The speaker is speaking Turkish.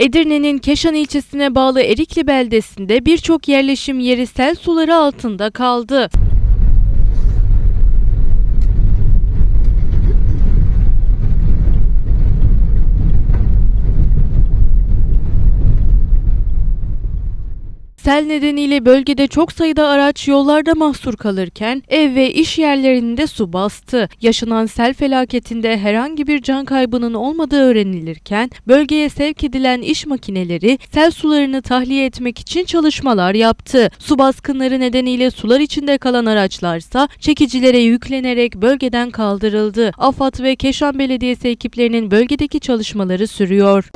Edirne'nin Keşan ilçesine bağlı Erikli beldesinde birçok yerleşim yeri sel suları altında kaldı. Sel nedeniyle bölgede çok sayıda araç yollarda mahsur kalırken ev ve iş yerlerinde su bastı. Yaşanan sel felaketinde herhangi bir can kaybının olmadığı öğrenilirken bölgeye sevk edilen iş makineleri sel sularını tahliye etmek için çalışmalar yaptı. Su baskınları nedeniyle sular içinde kalan araçlarsa çekicilere yüklenerek bölgeden kaldırıldı. AFAD ve Keşan Belediyesi ekiplerinin bölgedeki çalışmaları sürüyor.